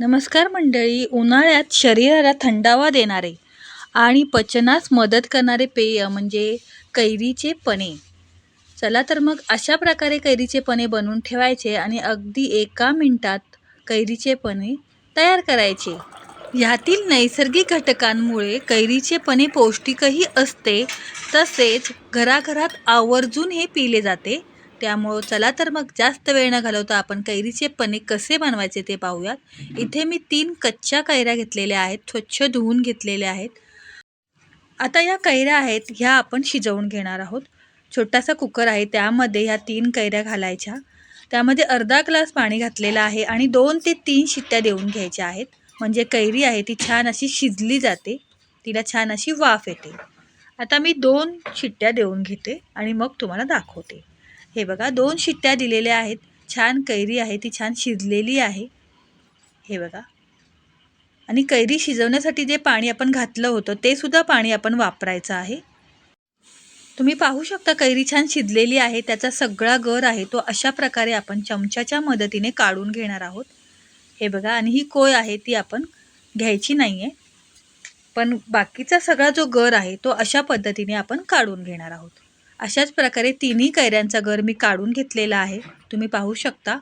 नमस्कार मंडळी उन्हाळ्यात शरीराला थंडावा देणारे आणि पचनास मदत करणारे पेय म्हणजे कैरीचे पणे. चला तर मग अशा प्रकारे कैरीचे पणे बनवून ठेवायचे आणि अगदी एका मिनटात कैरीचे पणे तयार करायचे. ह्यातील नैसर्गिक घटकांमुळे कैरीचे पणे पौष्टिकही असते तसेच घराघरात आवर्जून हे पिले जाते. त्यामुळं चला तर मग जास्त वेळ न घालवता आपण कैरीचे पने कसे बनवायचे ते पाहूयात. इथे मी तीन कच्च्या कैऱ्या घेतलेल्या आहेत स्वच्छ धुवून घेतलेल्या आहेत. आता या कैऱ्या आहेत ह्या आपण शिजवून घेणार आहोत. छोटासा कुकर आहे त्यामध्ये ह्या तीन कैऱ्या घालायच्या. त्यामध्ये अर्धा ग्लास पाणी घातलेलं आहे आणि दोन ते तीन शिट्ट्या देऊन घ्यायच्या आहेत. म्हणजे कैरी आहे ती छान अशी शिजली जाते. तिला छान अशी वाफ येते. आता मी दोन शिट्ट्या देऊन घेते आणि मग तुम्हाला दाखवते. हे बघा दोन शिट्ट्या दिलेल्या आहेत. छान कैरी आहे ती छान शिजलेली आहे. हे बघा. आणि कैरी शिजवण्यासाठी जे पाणी आपण घातलं होतं ते सुद्धा पाणी आपण वापरायचं आहे. तुम्ही पाहू शकता कैरी छान शिजलेली आहे त्याचा सगळा गर आहे तो अशा प्रकारे आपण चमच्याच्या मदतीने काढून घेणार आहोत. हे बघा आणि ही कोय आहे ती आपण घ्यायची नाही आहे पण बाकीचा सगळा जो गर आहे तो अशा पद्धतीने आपण काढून घेणार आहोत. अशाच प्रकारे तिन्ही कैऱ्यांचा गर मी काढून घेतलेला आहे. तुम्ही पाहू शकता.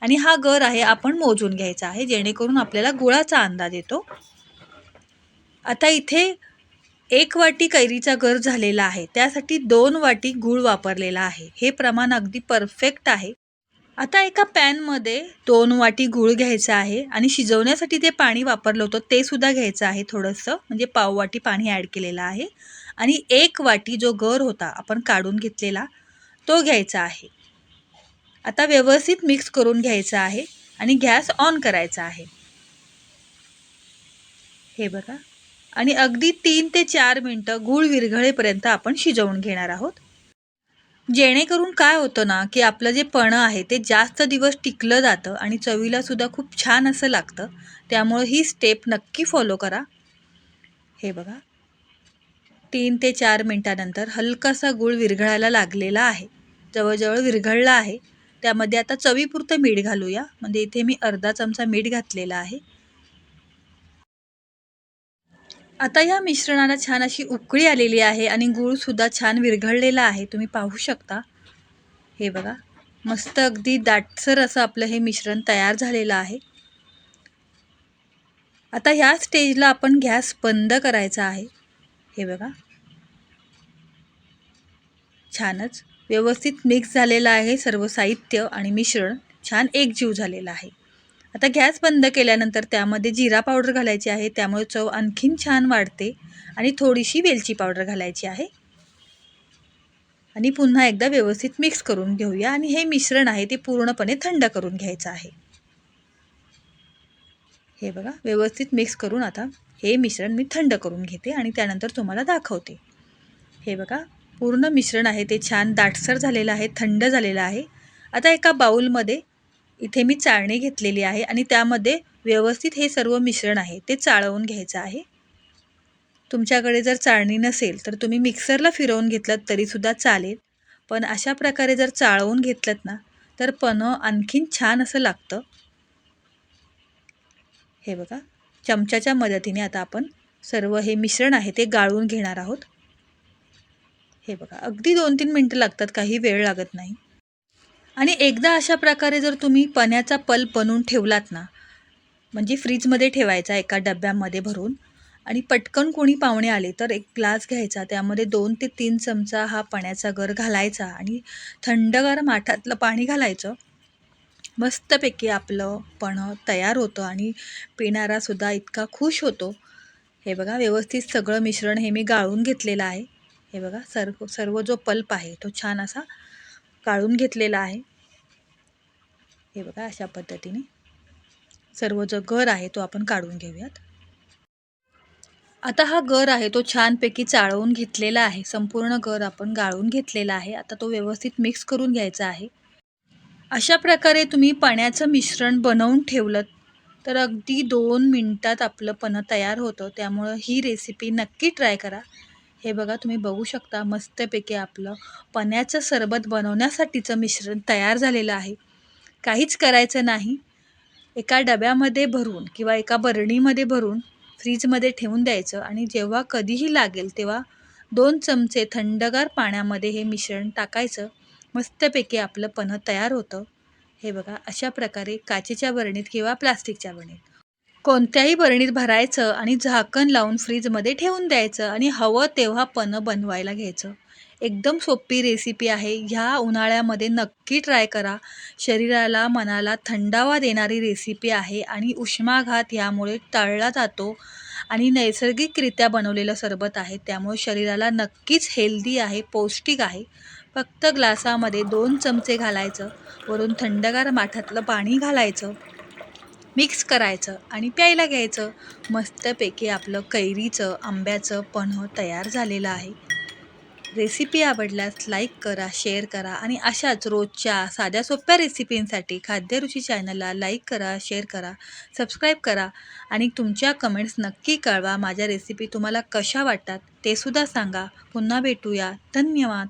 आणि हा गर आहे आपण मोजून घ्यायचा आहे जेणेकरून आपल्याला गुळाचा अंदाज येतो. आता इथे एक वाटी कैरीचा गर झालेला आहे. त्यासाठी दोन वाटी गूळ वापरलेला आहे. हे प्रमाण अगदी परफेक्ट आहे. आता एका पॅनमध्ये दोन वाटी गूळ घ्यायचा आहे आणि शिजवण्यासाठी जे पाणी वापरलं होतं ते सुद्धा घ्यायचं आहे थोडंसं. म्हणजे पाव वाटी पाणी ॲड केलेलं आहे. आणि एक वाटी जो गर होता आपण काढून घेतलेला तो घ्यायचा आहे. आता व्यवस्थित मिक्स करून घ्यायचा आहे आणि गॅस ऑन करायचा आहे. हे बघा. आणि अगदी तीन ते चार मिनटं गूळ विरघळेपर्यंत आपण शिजवून घेणार आहोत. जेणेकरून काय होतं ना की आपलं जे पणं आहे ते जास्त दिवस टिकलं जातं आणि चवीला सुद्धा खूप छान असं लागतं. त्यामुळं ही स्टेप नक्की फॉलो करा. हे बघा. तीन ते चार मिनटानंतर हलकासा गूळ विरघळायला लागलेला आहे. जवळजवळ विरघळला आहे. त्यामध्ये आता चवीपुरतं मीठ घालूया. म्हणजे इथे मी अर्धा चमचा मीठ घातलेला आहे. आता या मिश्रणाला छान अशी उकळी आलेली आहे आणि गूळसुद्धा छान विरघळलेला आहे. तुम्ही पाहू शकता. हे बघा. मस्त अगदी दाटसर असं आपलं हे मिश्रण तयार झालेलं आहे. आता ह्या स्टेजला आपण गॅस बंद करायचा आहे. हे बघा. छानच. व्यवस्थित मिक्स झालेलं आहे सर्व साहित्य आणि मिश्रण. छान एकजीव झालेलं आहे. आता गॅस बंद केल्यानंतर त्यामध्ये जिरा पावडर घालायची आहे. त्यामुळे चव आणखीन छान वाढते आणि थोडीशी वेलची पावडर घालायची आहे. आणि पुन्हा एकदा व्यवस्थित मिक्स करून घेऊया आणि हे मिश्रण आहे ते पूर्णपणे थंड करून घ्यायचं आहे. हे बघा व्यवस्थित मिक्स करून आता हे मिश्रण मी थंड करून घेते आणि त्यानंतर तुम्हाला दाखवते. हे बघा पूर्ण मिश्रण आहे ते छान दाटसर झालेलं आहे थंड झालेलं आहे. आता एका बाऊलमध्ये इथे मी चाळणी घेतलेली आहे आणि त्यामध्ये व्यवस्थित हे सर्व मिश्रण आहे ते चाळवून घ्यायचं आहे. तुमच्याकडे जर चाळणी नसेल तर तुम्ही मिक्सरला फिरवून घेतलं तरीसुद्धा चालेल. पण अशा प्रकारे जर चाळवून घेतलं ना तर पन्ह आणखीन छान असं लागतं. हे बघा चमच्याच्या मदतीने आता आपण सर्व हे मिश्रण आहे ते गाळून घेणार आहोत. हे बघा अगदी दोन तीन मिनटं लागतात काही वेळ लागत नाही. आणि एकदा अशा प्रकारे जर तुम्ही पण्याचा पल्प बनवून ठेवलात ना म्हणजे फ्रीजमध्ये ठेवायचा एका डब्यामध्ये भरून आणि पटकन कोणी पाहुणे आले तर एक ग्लास घ्यायचा त्यामध्ये दोन ते तीन चमचा हा पाण्याचा गर घालायचा आणि थंडगार माठातलं पाणी घालायचं. मस्तपैकी आपलं पण तयार होतं आणि पिणारासुद्धा इतका खुश होतो. हे बघा व्यवस्थित सगळं मिश्रण हे मी गाळून घेतलेलं आहे. हे बघा सर्व सर्व जो पल्प आहे तो छान असा गाळून घेतलेला आहे. हे बघा अशा पद्धतीने सर्व जो गर आहे तो आपण काढून घेऊयात. आता हा गर आहे तो छानपैकी चाळवून घेतलेला आहे. संपूर्ण गर आपण गाळून घेतलेला आहे. आता तो व्यवस्थित मिक्स करून घ्यायचा आहे. अशा प्रकारे तुम्ही पाण्याचं मिश्रण बनवून ठेवलं तर अगदी दोन मिनटात आपलं पणं तयार होतं. त्यामुळं ही रेसिपी नक्की ट्राय करा. हे बघा तुम्ही बघू शकता मस्तपैकी आपलं पण्याचं सरबत बनवण्यासाठीचं मिश्रण तयार झालेलं आहे. काहीच करायचं नाही. एका डब्यामध्ये भरून किंवा एका बरणीमध्ये भरून फ्रीजमध्ये ठेवून द्यायचं आणि जेव्हा कधीही लागेल तेव्हा दोन चमचे थंडगार पाण्यामध्ये हे मिश्रण टाकायचं. मस्तपैकी आपलं पन्हं तयार होतं. हे बघा अशा प्रकारे काचेच्या बरणीत किंवा प्लास्टिकच्या बरणीत. कोणत्याही बरणीत भरायचं आणि झाकण लावून फ्रीजमध्ये ठेवून द्यायचं आणि हवं तेव्हा पन्हं बनवायला घ्यायचं. एकदम सोपी रेसिपी आहे. ह्या उन्हाळ्यामध्ये नक्की ट्राय करा. शरीराला मनाला थंडावा देणारी रेसिपी आहे आणि उष्माघात यामुळे टाळला जातो आणि नैसर्गिकरित्या बनवलेलं सरबत आहे. त्यामुळे शरीराला नक्कीच हेल्दी आहे पौष्टिक आहे. फक्त ग्लासामध्ये दोन चमचे घालायचं वरून थंडगार माठातलं पाणी घालायचं मिक्स करायचं आणि प्यायला घ्यायचं. मस्तपैकी आपलं कैरीचं आंब्याचं पन्ह तयार झालेलं आहे. रेसिपी आवडल्यास लाईक करा शेअर करा आणि अशाच रोजच्या साध्या सोप्या रेसिपींसाठी खाद्यरुची चॅनलला लाईक करा शेअर करा सबस्क्राईब करा आणि तुमच्या कमेंट्स नक्की कळवा. माझ्या रेसिपी तुम्हाला कशा वाटतात ते सुद्धा सांगा. पुन्हा भेटूया. धन्यवाद.